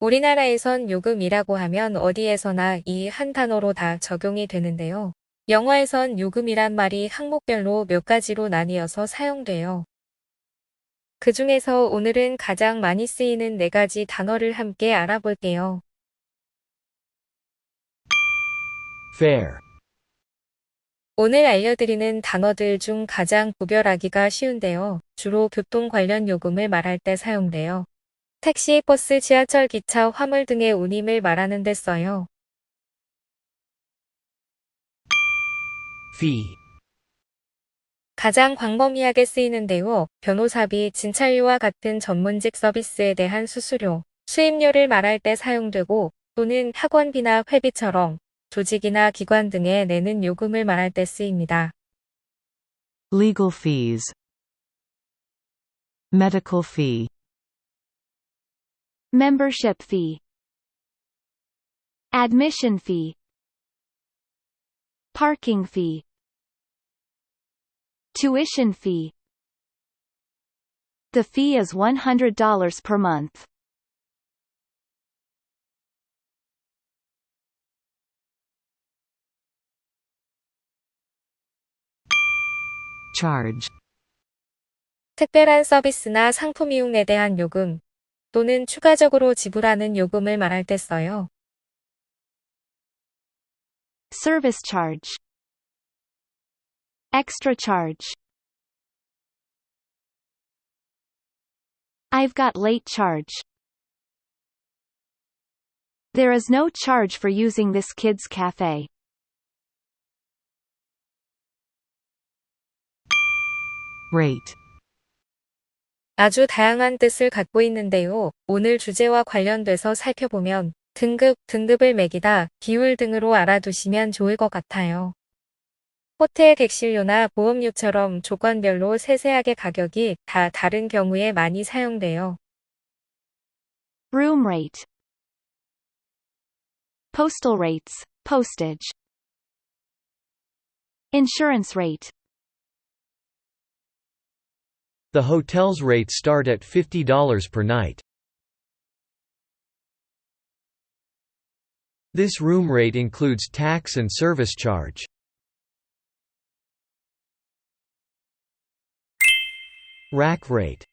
우리나라에선 요금이라고 하면 어디에서나 이 한 단어로 다 적용이 되는데요. 영어에선 요금이란 말이 항목별로 몇 가지로 나뉘어서 사용돼요. 그 중에서 오늘은 가장 많이 쓰이는 네 가지 단어를 함께 알아볼게요. fare, 오늘 알려드리는 단어들 중 가장 구별하기가 쉬운데요. 주로 교통 관련 요금을 말할 때 사용돼요. 택시, 버스, 지하철, 기차, 화물 등의 운임을 말하는 데 써요. fee, 가장 광범위하게 쓰이는데요. 변호사비, 진찰료와 같은 전문직 서비스에 대한 수수료, 수임료를 말할 때 사용되고 또는 학원비나 회비처럼 조직이나 기관 등에 내는 요금을 말할 때 쓰입니다. Legal fees. Medical fee. Membership fee. Admission fee. Parking fee. Tuition fee. The fee is $100 per month. Charge. 특별한 서비스나 상품 이용에 대한 요금 또는 추가적으로 지불하는 요금을 말할 때 써요. Service charge. Extra charge. I've got late charge. There is no charge for using this kids cafe. Rate. 아주 다양한 뜻을 갖고 있는데요. 오늘 주제와 관련돼서 살펴보면 등급, 등급을 매기다, 기울 등으로 알아두시면 좋을 것 같아요. 호텔 객실료나 보험료처럼 조건별로 세세하게 가격이 다 다른 경우에 많이 사용돼요. Room rate. Postal rates, postage. Insurance rate. The hotel's rates start at $50 per night. This room rate includes tax and service charge. Rack rate.